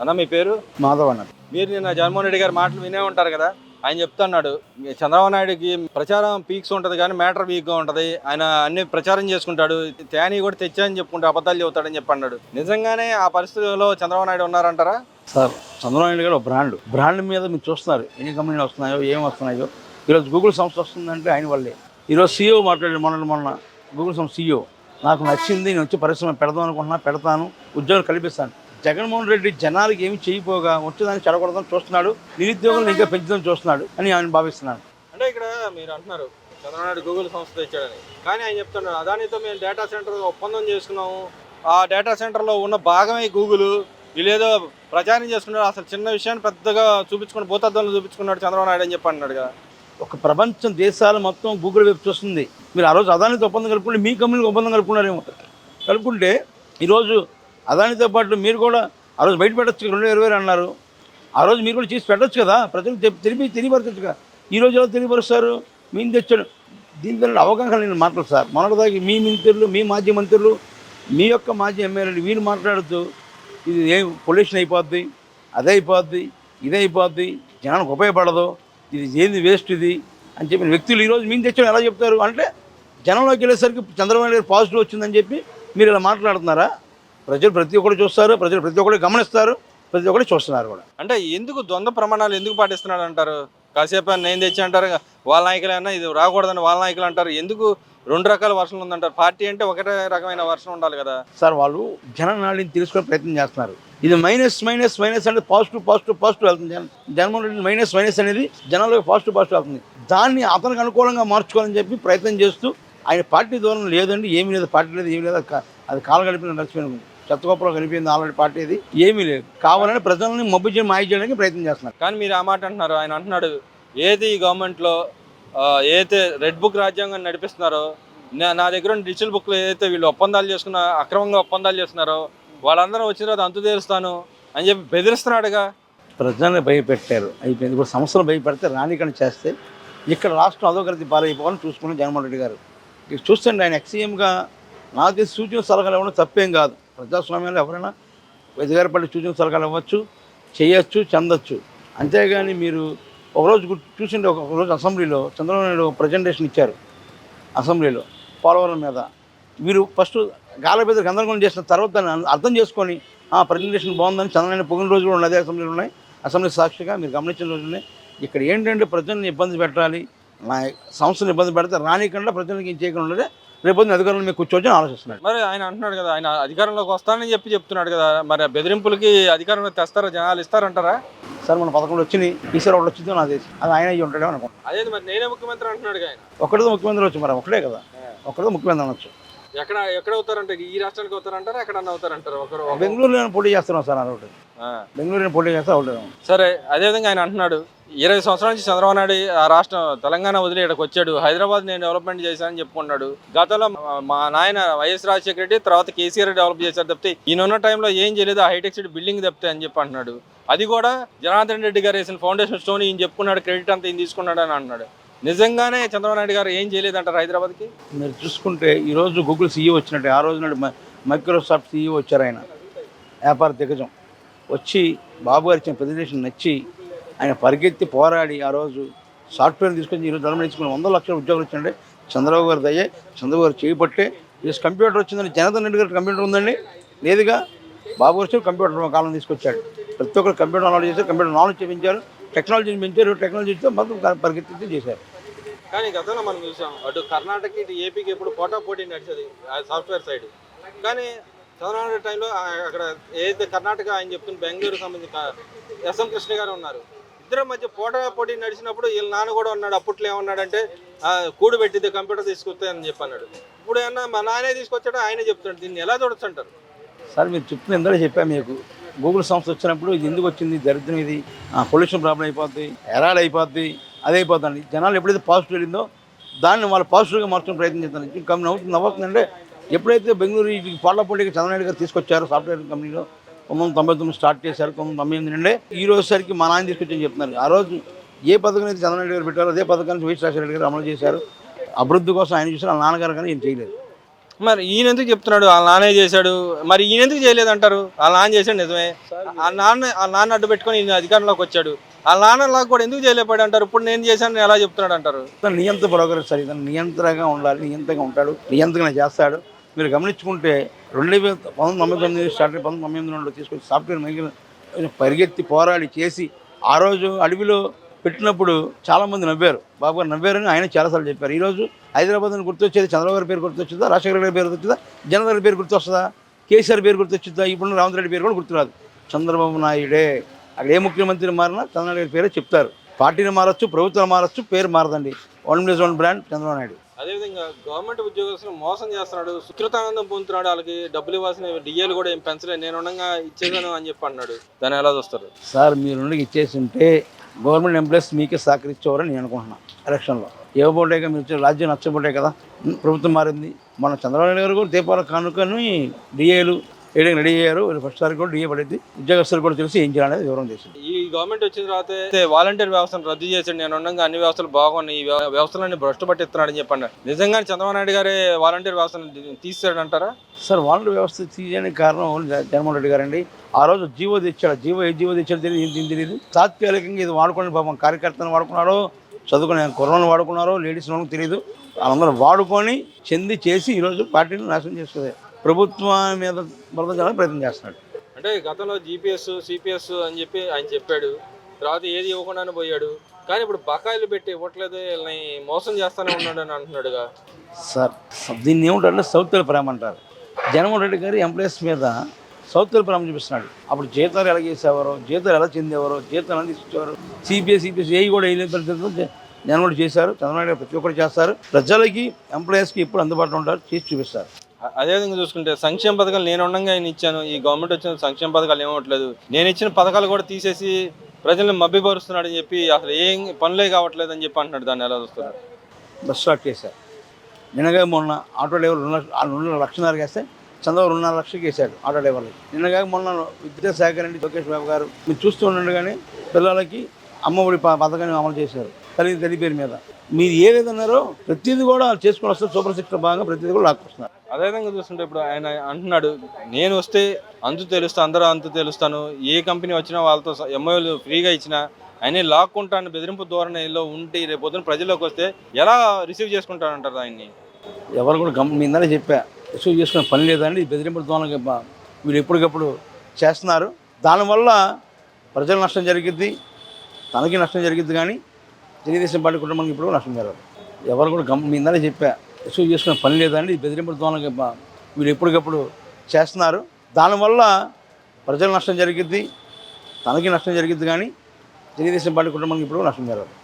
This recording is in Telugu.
అన్న మీ పేరు? మాధవ్ అన్నది మీరు నిన్న జగన్మోహన్ రెడ్డి గారి మాటలు వినే ఉంటారు కదా? ఆయన చెప్తున్నాడు చంద్రబాబు నాయుడుకి ప్రచారం పీక్స్ ఉంటుంది కానీ మ్యాటర్ వీక్గా ఉంటుంది. ఆయన అన్ని ప్రచారం చేసుకుంటాడు తేని కూడా తెచ్చాయని చెప్పుకుంటే అబద్ధాలు చెబుతాడని చెప్పి అన్నాడు. నిజంగానే ఆ పరిస్థితుల్లో చంద్రబాబు నాయుడు ఉన్నారంటారా? సార్ చంద్రబాబు నాయుడు గారు ఒక బ్రాండ్. బ్రాండ్ మీద మీరు చూస్తున్నారు ఎన్ని కంపెనీలు వస్తున్నాయో ఏం వస్తున్నాయో. ఈరోజు గూగుల్ సంస్థ వస్తుందంటే ఆయన వల్లే. ఈరోజు సీఈఓ మాట్లాడాడు మొన్న మొన్న గూగుల్ సంస్థ సీఈఓ. నాకు నచ్చింది నేను వచ్చి పరిశ్రమ పెడదాం అనుకుంటున్నా పెడతాను ఉద్యోగం కల్పిస్తాను. జగన్మోహన్ రెడ్డి జనాలకి ఏమి చేయపోగా వచ్చేదాన్ని చెడగొడదాం చూస్తున్నాడు. నిరుద్యోగులను ఇంకా పెంచుదాం చూస్తున్నాడు అని ఆయన భావిస్తున్నాను అంటే ఇక్కడ మీరు అంటున్నారు చంద్రబాబు నాయుడు గూగుల్ సంస్థ తెచ్చాడని కానీ ఆయన చెప్తున్నాడు అదానితో మేము డేటా సెంటర్ ఒప్పందం చేసుకున్నాము. ఆ డేటా సెంటర్లో ఉన్న భాగమే గూగుల్. వీళ్ళేదో ప్రచారం చేసుకున్నారు. అసలు చిన్న విషయాన్ని పెద్దగా చూపించుకుని భూతద్దంలో చూపించుకున్నాడు చంద్రబాబు నాయుడు అని చెప్పి అన్నాడు కదా. ఒక ప్రపంచం దేశాలు మొత్తం గూగుల్ వైపు చూస్తుంది. మీరు ఆ రోజు అదానితో ఒప్పందం కలుపుకుంటే మీ కంపెనీకి ఒప్పందం కలుపుకున్నారేమో. కలుపుకుంటే ఈరోజు అదానితో పాటు మీరు కూడా ఆ రోజు బయట పెట్టచ్చు రెండు వేల ఇరవై అన్నారు. ఆ రోజు మీరు కూడా చేసి పెట్టచ్చు కదా ప్రజలు తెలిపి తెలియపరచచ్చు కదా. ఈ రోజు ఎలా తెలియపరుస్తారు? మేము తెచ్చాడు దీని మీద అవగాహన నేను మాట్లాడు సార్. మొన్నటిదాకా మీ మంత్రులు మీ మాజీ మంత్రులు మీ యొక్క మాజీ ఎమ్మెల్యేలు వీళ్ళు మాట్లాడుతూ ఇది ఏం పొల్యూషన్ అయిపోద్ది అదే అయిపోద్ది ఇదే అయిపోద్ది జనానికి ఉపయోగపడదు ఇది ఏంది వేస్ట్ ఇది అని చెప్పిన వ్యక్తులు ఈరోజు మేము తెచ్చాడు ఎలా చెప్తారు అంటే జనంలోకి వెళ్ళేసరికి చంద్రబాబు నాయుడు గారు పాజిటివ్ వచ్చిందని చెప్పి మీరు ఇలా మాట్లాడుతున్నారా? ప్రజలు ప్రతి ఒక్కరు చూస్తారు ప్రజలు ప్రతి ఒక్కరు గమనిస్తారు ప్రతి ఒక్కరు చూస్తున్నారు కూడా. అంటే ఎందుకు ద్వంద్వ ప్రమాణాలు ఎందుకు పాటిస్తున్నాడు అంటారు? కాసేపు నేను తెచ్చి అంటారు? వాళ్ళ నాయకులైనా ఇది రాకూడదని వాళ్ళ నాయకులు అంటారు. ఎందుకు రెండు రకాల వర్షం ఉందంటారు? పార్టీ అంటే ఒకటే రకమైన వర్షం ఉండాలి కదా. సార్ వాళ్ళు జననాడిని తెలుసుకునే ప్రయత్నం చేస్తున్నారు. ఇది మైనస్ మైనస్ మైనస్ అనేది పాజిటివ్ పాజిటివ్ పాజిటివ్ వెళ్తుంది. జన జగన్మోహన్ రెడ్డి మైనస్ మైనస్ అనేది జనాలకు పాజిటివ్ పాజిటివ్ వెళ్తుంది. దాన్ని అతనికి అనుకూలంగా మార్చుకోవాలని చెప్పి ప్రయత్నం చేస్తూ ఆయన పార్టీ దూరం లేదండి ఏమీ లేదు పార్టీ లేదు ఏమీ లేదు అది కాలు గడిపిన నడిచిపోయిన చెత్తగొప్పలో కనిపించింది ఆల్రెడీ పార్టీ ఇది. ఏమీ లేదు. కావాలని ప్రజల్ని మబ్బు చేయడం మాయ చేయడానికి ప్రయత్నం చేస్తున్నారు. కానీ మీరు ఆ మాట అంటున్నారు. ఆయన అంటున్నాడు ఏది ఈ గవర్నమెంట్లో ఏదైతే రెడ్ బుక్ రాజ్యాంగం నడిపిస్తున్నారో నా- దగ్గర ఉన్న డిజిటల్ బుక్లో ఏదైతే వీళ్ళు ఒప్పందాలు చేసుకున్న అక్రమంగా ఒప్పందాలు చేస్తున్నారో వాళ్ళందరూ వచ్చిన తర్వాత అంతు తీరుస్తాను అని చెప్పి బెదిరిస్తున్నాడుగా. ప్రజల్ని భయపెట్టారు. అయిపోయింది. ఇప్పుడు సంస్థలు భయపెడితే రానికని చేస్తే ఇక్కడ రాష్ట్రం అధోగతి పాలైపోవాలని చూసుకున్న జగన్మోహన్ రెడ్డి గారు. ఇక చూస్తుంటే ఆయన ఎక్సీఎంగా నాకు సూచన సలహాలు ఇవ్వడం తప్పేం కాదు. ప్రజాస్వామ్యంలో ఎవరైనా ఎదుగారపడి సూచన సలహాలు ఇవ్వచ్చు చేయొచ్చు చెందొచ్చు. అంతేగాని మీరు ఒకరోజు చూసిండే ఒక రోజు అసెంబ్లీలో చంద్రబాబు నాయుడు ప్రజెంటేషన్ ఇచ్చారు అసెంబ్లీలో పోలవరం మీద. వీరు ఫస్ట్ గాలి మీద గందరగోళం చేసిన తర్వాత దాన్ని అర్థం చేసుకొని ఆ ప్రజెంటేషన్ బాగుందని చంద్రబాబు పొగిన రోజు కూడా అదే అసెంబ్లీలో ఉన్నాయి. అసెంబ్లీ సాక్షిగా మీరు గమనించిన రోజునే ఇక్కడ ఏంటంటే ప్రజల్ని ఇబ్బంది పెట్టాలి నా సంస్థను ఇబ్బంది పెడితే రానికుండా ప్రజలకి ఏం చేయకుండా రేపొద్దున అధికారులు మీకు కూర్చోవచ్చని ఆలోచిస్తున్నాడు మరి ఆయన అంటున్నాడు కదా ఆయన అధికారంలోకి వస్తానని చెప్పి చెప్తున్నాడు కదా మరి బెదిరింపులకి అధికారంలో తెస్తారా జనాలు ఇస్తారంటారా? సార్ మన పదకొండు వచ్చినాయి ఈసారి ఒకటి వచ్చిందో నాకు తెలిసి అది ఆయన అయ్యి ఉంటాడేమో అనుకుంటున్నాను. అదే మరి నేనే ముఖ్యమంత్రి అంటున్నాడు ఆయన. ఒకటితో ముఖ్యమంత్రి వచ్చి మరి ఒకటే కదా. ఒకటితో ముఖ్యమంత్రి అనొచ్చు. ఎక్కడ ఎక్కడ అవుతారంటే ఈ రాష్ట్రానికి అవుతారంటారా ఎక్కడన్నా అవుతారంటారు? ఒకరు ఒక- బెంగళూరులో పోటీ చేస్తున్నాం సార్ ఆ. బెంగళూరులో పోటీ చేస్తే ఒకటి సరే అదేవిధంగా ఆయన అంటున్నాడు ఇరవై సంవత్సరాల నుంచి చంద్రబాబు నాయుడు ఆ రాష్ట్రం తెలంగాణ వదిలి ఇక్కడికి వచ్చాడు హైదరాబాద్ నేను డెవలప్మెంట్ చేశానని చెప్పుకున్నాడు. గతంలో మా- నాయన వైఎస్ రాజశేఖర రెడ్డి తర్వాత కేసీఆర్ డెవలప్ చేశారు తప్పితే ఈయన ఉన్న టైంలో ఏం చేయలేదు ఆ హైటెక్ సిటీ బిల్డింగ్ తప్పితే అని చెప్పి అంటున్నాడు. అది కూడా జనార్దన్ రెడ్డి గారు వేసిన ఫౌండేషన్ స్టోన్ ఈయన చెప్పుకున్నాడు క్రెడిట్ అంతా ఈయన తీసుకున్నాడు అని అంటున్నాడు. నిజంగానే చంద్రబాబు నాయుడు గారు ఏం చేయలేదంటారు హైదరాబాద్కి? మీరు చూసుకుంటే ఈరోజు గూగుల్ సీఈఓ వచ్చినట్టు ఆ రోజు నాడు మైక్రోసాఫ్ట్ సీఈఓ వచ్చారు ఆయన వ్యాపార దిగ్గజం. వచ్చి బాబు గారు ఇచ్చిన ప్రజెంటేషన్ నచ్చి ఆయన పరిగెత్తి పోరాడి ఆ రోజు సాఫ్ట్వేర్ తీసుకొని ఈరోజు డెవలప్మెంట్ చేసుకుని వందల లక్షల ఉద్యోగాలు వచ్చిందంటే చంద్రబాబు గారు దయ్యే చంద్రబాబు గారు చేపట్టే ఈరోజు కంప్యూటర్ వచ్చిందని జనార్దన్ రెడ్డి గారు కంప్యూటర్ ఉందండి. లేదుగా బాబు వచ్చి కంప్యూటర్ కాలం తీసుకొచ్చాడు. ప్రతి ఒక్కరు కంప్యూటర్ నాలెడ్జ్ చేశారు కంప్యూటర్ నాలెడ్జ్ చూపించారు. టెక్నాలజీని పెంచారు టెక్నాలజీతో మొత్తం పరిగెత్తి చేశారు. కానీ గతంలో మనం చూసాం అటు కర్ణాటక ఇటు ఏపీకి ఎప్పుడు పోటా పోటీ నడిచేది ఆ సాఫ్ట్వేర్ సైడ్. కానీ చంద్రబాబు టైంలో అక్కడ ఏదైతే కర్ణాటక ఆయన చెప్తున్న బెంగళూరు సంబంధించి ఎస్ఎం కృష్ణ గారు ఉన్నారు. ఇద్దరి మధ్య పోటా పోటీ నడిచినప్పుడు వీళ్ళ నాన్న కూడా ఉన్నాడు అప్పట్లో ఏమన్నాడంటే కూడు పెట్టిద్ది కంప్యూటర్ తీసుకొస్తే అని చెప్పి అన్నాడు. ఇప్పుడు ఏమన్నా మా నాయనే తీసుకొచ్చాడో ఆయనే చెప్తున్నాడు దీన్ని ఎలా చూడొచ్చు అంటారు? సార్ మీరు చెప్తున్న ఎందరో చెప్పాను మీకు. గూగుల్ సంస్థ వచ్చినప్పుడు ఇది ఎందుకు వచ్చింది దరిద్రం ఇది పొల్యూషన్ ప్రాబ్లం అయిపోద్ది ఎరాడ్ అయిపోద్ది అదే అయిపోతుంది జనాలు ఎప్పుడైతే పాజిటివ్ వెళ్ళిందో దాన్ని వాళ్ళు పాజిటివ్గా మార్చడం ప్రయత్నం చేస్తున్నారు కంపెనీ నవ్వుతుంది నవ్వుతుందంటే ఎప్పుడైతే బెంగళూరు ఈ పార్లమెంట్కి చంద్రనాయుడు గారు తీసుకొచ్చారో సాఫ్ట్వేర్ కంపెనీలో తొమ్మిది తొంభై తొమ్మిది స్టార్ట్ చేశారు తొమ్మిది తొంభై ఎనిమిది నుండే ఈ రోజుసరికి మా నాన్న తీసుకొచ్చని చెప్తున్నారు. ఆ రోజు ఏ పథకం అయితే చంద్రనాయుడు గారు పెట్టారో అదే పథకాన్ని వైఎస్ రాజశేఖర రెడ్డి గారు అమలు చేశారు. అభివృద్ధి కోసం ఆయన చూసారు ఆ నాన్నగారు కానీ ఏం చేయలేదు. మరి ఈయన ఎందుకు చెప్తున్నాడు? వాళ్ళ నాన్నే చేశాడు. మరి ఈయన ఎందుకు చేయలేదంటారు? వాళ్ళ నాన్న చేశాడు నిజమే. ఆ నాన్న ఆ నాన్న అడ్డు పెట్టుకొని ఈయన అధికారంలోకి వచ్చాడు. ఆ నాన్నలా కూడా ఎందుకు చేయలేపాడు అంటారు? ఇప్పుడు నేను చేశాను ఎలా చెప్తున్నాడు అంటారు? తను నియంత్ర ప్రోగ్రెస్ ఇతను నియంత్రణగా ఉండాలి నియంత్రణగా ఉంటాడు నియంత్రణ చేస్తాడు. మీరు గమనించుకుంటే రెండు వేల పంతొమ్మిది తొంభై తొమ్మిది స్టార్ట్ పంతొమ్మిది తొమ్మిది ఎనిమిదిలో తీసుకొచ్చి సాఫ్ట్వేర్ మిగిలిన పరిగెత్తి పోరాడి చేసి ఆ రోజు అడవిలో పెట్టినప్పుడు చాలామంది నవ్వారు. బాబు గారు నవ్వారని ఆయన చాలాసార్లు చెప్పారు. ఈరోజు హైదరాబాద్ అని గుర్తొచ్చేది చంద్రబాబు గారి పేరు గుర్తొచ్చుదా రాజశేఖర గారి పేరు గుర్తొచ్చుదా గారి పేరు గుర్తొస్తుందా కేసీఆర్ పేరు గుర్తొచ్చుద్దా ఇప్పుడు రేవంత్ రెడ్డి పేరు కూడా గుర్తురాదు. చంద్రబాబు నాయుడే అక్కడ ఏ ముఖ్యమంత్రి మారినా చంద్రబాబు గారి పేరే చెప్తారు. పార్టీని మారచ్చు ప్రభుత్వం మారచ్చు పేరు మారదండి. One plus one brand Chandrababu Naidu. అదేవిధంగా గవర్నమెంట్ ఉద్యోగస్తులు మోసం చేస్తున్నాడు. సుకృతానందం పొందుతున్నాడు. వాళ్ళకి డబ్బులు ఇవ్వాల్సిన డిఏలు కూడా ఏం పెంచలేదు. నేను ఉండగా ఇచ్చేసాను అని చెప్పి అన్నాడు. దాన్ని ఎలా చూస్తారు? సార్ మీరు ఇచ్చేసి ఉంటే గవర్నమెంట్ ఎంప్లాయీస్ మీకే సహకరించేవారని నేను అనుకుంటున్నాను ఎలక్షన్లో. ఇవ్వబోటే మీరు రాజ్యం నచ్చబోటే కదా. ప్రభుత్వం మారింది. మన చంద్రబాబు నాయుడు గారు కూడా దీపాల కానుకని డిఏలు వేయడానికి రెడీ అయ్యారు. ఫస్ట్ సారి కూడా డిఏ పడింది. ఉద్యోగస్తులు కూడా తెలిసి ఏం చేయాలనేది వివరం చేసింది. ఈ గవర్నమెంట్ వచ్చిన తర్వాత వాలంటీర్ వ్యవస్థను రద్దు చేసాడు. నేను ఉండగా అన్ని వ్యవస్థలు బాగున్నాయి. ఈ వ్యవ- వ్యవస్థలన్నీ భ్రష్టు పట్టిస్తున్నాడని చెప్పండి. నిజంగానే చంద్రబాబు నాయుడు గారే వాలంటీర్ వ్యవస్థను తీసాడు అంటారా సార్ వాలంటీర్ వ్యవస్థ తీయడానికి కారణం జగన్మోహన్ రెడ్డి గారండి. ఆ రోజు జీవో తెచ్చాడు. జీవో ఏ జీవో తెచ్చాడో తెలియదు ఏం తెలియదు తాత్కాలికంగా ఇది వాడుకోండి పాపం కార్యకర్తను వాడుకున్నారో చదువుకునే కుర్రను వాడుకున్నారో లేడీస్ వాళ్ళకి తెలియదు వాళ్ళందరూ వాడుకొని చెంది చేసి ఈరోజు పార్టీని నాశనం చేస్తుంది ప్రభుత్వం మీద చేయడానికి ప్రయత్నం చేస్తున్నాడు. అంటే గతంలో జీపీఎస్ సిపిఎస్ అని చెప్పి ఆయన చెప్పాడు. తర్వాత ఏది ఇవ్వకుండానే పోయాడు. కానీ ఇప్పుడు బకాయిలు పెట్టి ఇవ్వట్లేదు వీళ్ళని మోసం చేస్తానే ఉన్నాడు అని అంటున్నాడుగా. సార్ దీన్ని ఏమిటంటే సౌత్ ప్రేమ అంటారు. జగన్మోహన్ రెడ్డి గారు ఎంప్లాయీస్ మీద సౌత్ ప్రేమ చూపిస్తున్నాడు. అప్పుడు జీతాలు ఎలా చేసేవారో జీతాలు ఎలా చెందేవారో జీతాలు ఎలా తీసుకొచ్చేవారు? సిపిఎస్ సిపిఎస్ ఏవి కూడా వేయలేని పరిస్థితుల్లో జ- జగన్ కూడా చేశారు చంద్రబాబు ప్రతి ఒక్కరు చేస్తారు. ప్రజలకి ఎంప్లాయీస్కి ఎప్పుడు అందుబాటులో ఉంటారు చేసి చూపిస్తారు. అదేవిధంగా చూసుకుంటే సంక్షేమ పథకాలు నేను ఉండగా ఆయన ఇచ్చాను. ఈ గవర్నమెంట్ వచ్చిన సంక్షేమ పథకాలు ఏమవట్లేదు నేను ఇచ్చిన పథకాలు కూడా తీసేసి ప్రజల్ని మభ్యపరుస్తున్నాడు అని చెప్పి అసలు ఏం పనులే కావట్లేదు అని చెప్పి అంటున్నాడు దాన్ని ఎలా చూస్తున్నారు బస్ స్టార్ట్ చేశారు నిన్నగా మొన్న ఆటో డ్రైవర్ రెండు ఆ రెండు లక్షన్నర వేస్తే చంద్రబాబు రెండున్నర లక్షలకి వేశాడు ఆటో డ్రైవర్లకి నిన్నగా మొన్న విద్యాశాఖ నుండి లోకేష్ బాబు గారు. మీరు చూస్తూ ఉండగానే పిల్లలకి అమ్మఒడి ప- పథకాన్ని అమలు చేశారు. తల్లి తల్లి పేరు మీద. మీరు ఏదైతే ఉన్నారో ప్రతిదీ కూడా చేసుకొని వస్తారు. సూపర్ సిక్స్ భాగంగా ప్రతిదీ కూడా లాక్కొస్తున్నారు అదేవిధంగా చూస్తుంటే ఇప్పుడు ఆయన అంటున్నాడు నేను వస్తే అంతు తెలుస్తా అందరూ అంతు తెలుస్తాను. ఏ కంపెనీ వచ్చినా వాళ్ళతో ఎంఓలు ఫ్రీగా ఇచ్చినా ఆయన లాక్కుంటాను బెదిరింపు ధోరణిలో ఉండి రేపు పొద్దున ప్రజల్లోకి వస్తే ఎలా రిసీవ్ చేసుకుంటానంటారు ఆయన్ని? ఎవరు కూడా గమ్ ఇందాక చెప్పా రిసీవ్ చేసుకునే పని లేదండి ఈ బెదిరింపుల దోనకి వీళ్ళు ఎప్పటికప్పుడు చేస్తున్నారు. దానివల్ల ప్రజల నష్టం జరిగిద్ది తనకి నష్టం జరిగిద్ది కానీ తెలుగుదేశం పార్టీ కుటుంబానికి ఇప్పుడు నష్టం జరగదు. ఎవరు కూడా గమ్ మీ ఇందాక చెప్పా రిసీవ్ చేసుకునే పని లేదండి ఈ బెదిరింపుల దోనకి వీళ్ళు ఎప్పటికప్పుడు చేస్తున్నారు. దానివల్ల ప్రజలు నష్టం జరిగిద్ది తనకి నష్టం జరిగిద్ది కానీ తెలుగుదేశం పార్టీ కుటుంబానికి ఇప్పుడు నష్టం జరగదు.